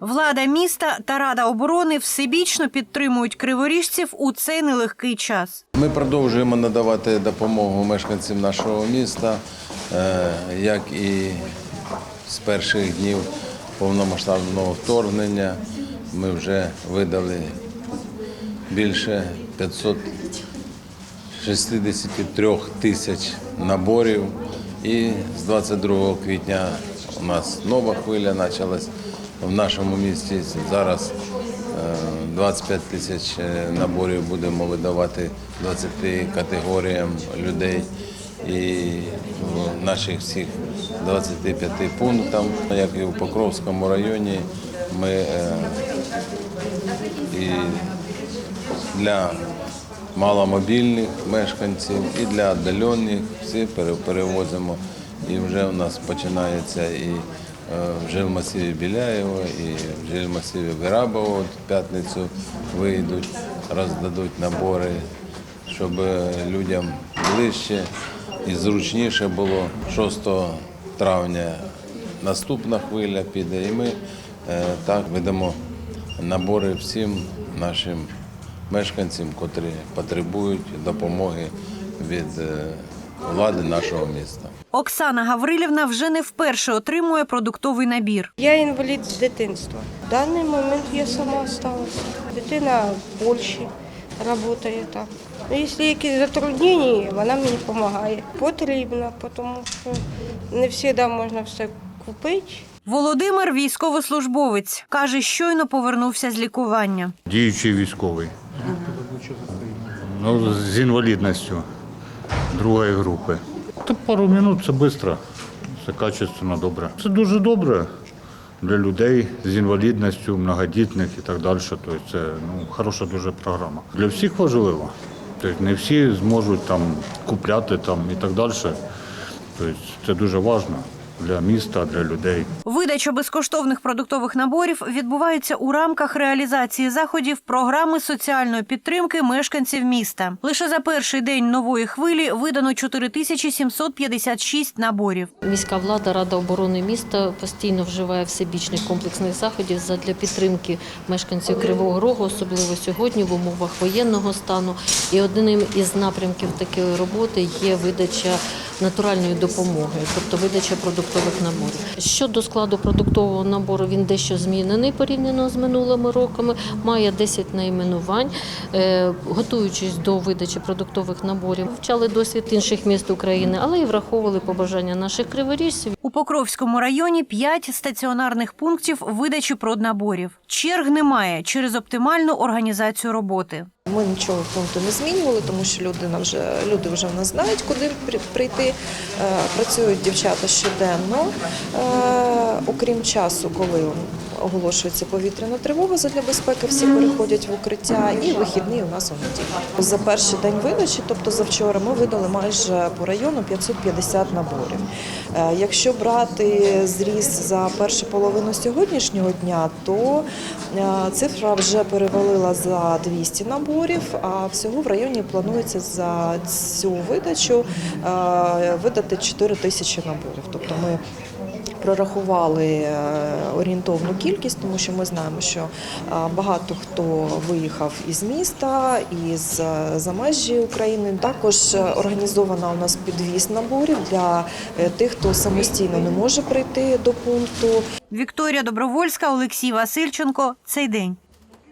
Влада міста та Рада оборони всебічно підтримують криворіжців у цей нелегкий час. Ми продовжуємо надавати допомогу мешканцям нашого міста, е, як і з перших днів повномасштабного вторгнення. Ми вже видали більше 563 тисяч наборів. І з 22 квітня у нас нова хвиля почалась в нашому місті. Зараз е, 25 тисяч е, наборів будемо видавати 20 категоріям людей. І в наших всіх 25 пунктах, як і в Покровському районі, ми е, і для маломобільних мешканців і для віддалених всі перевозимо. І вже у нас починається і е, в жилмасиві Біляєва, і в от в п'ятницю вийдуть, роздадуть набори, щоб е, людям ближче і зручніше було. 6 травня наступна хвиля піде, і ми е, так видамо набори всім нашим мешканцям, котрі потребують допомоги від е, влади нашого міста. Оксана Гаврилівна вже не вперше отримує продуктовий набір. Я інвалід з дитинства. В даний момент я сама залишилася. Дитина в Польщі працює там. Ну, Якщо якісь затруднення, вона мені допомагає. Потрібно, тому що не завжди можна все купити. Володимир військовослужбовець каже, щойно повернувся з лікування. Діючий військовий. Ну, з інвалідністю другої групи. Та пару хвилин це швидко, це качественно, добре. Це дуже добре для людей з інвалідністю, многодітних і так далі. Тобто це ну, хороша дуже програма. Для всіх важливо. Тобто не всі зможуть там купляти там, і так далі. Тобто це дуже важливо для міста, для людей. Видача безкоштовних продуктових наборів відбувається у рамках реалізації заходів програми соціальної підтримки мешканців міста. Лише за перший день нової хвилі видано 4756 наборів. Міська влада, Рада оборони міста постійно вживає всебічних комплексних заходів для підтримки мешканців Кривого Рогу, особливо сьогодні в умовах воєнного стану. І одним із напрямків такої роботи є видача натуральної допомоги, тобто видача продуктових наборів. Щодо складу продуктового набору, він дещо змінений порівняно з минулими роками. Має 10 найменувань. Е, Готуючись до видачі продуктових наборів, вчали досвід інших міст України, але і враховували побажання наших криворіжців. У Покровському районі 5 стаціонарних пунктів видачі проднаборів. Черг немає через оптимальну організацію роботи. Ми нічого пункту не змінювали, тому що люди нам вже люди вже в нас знають, куди прийти. Е, Працюють дівчата щоденно, Е, окрім часу, коли оголошується повітряна тривога задля безпеки, всі переходять в укриття, і вихідні у нас у неділю. За перший день видачі, тобто завчора, ми видали майже по району 550 наборів. Е, Якщо брати зріс за першу половину сьогоднішнього дня, то е, цифра вже перевалила за 200 наборів, а всього в районі планується за цю видачу е, видати 4 тисячі наборів. Тобто ми прорахували е, орієнтовну кількість, тому що ми знаємо, що багато хто виїхав із міста, із е, за межі України. Також е, організована у нас підвіз наборів для тих, хто самостійно не може прийти до пункту. Вікторія Добровольська, Олексій Васильченко. Цей день.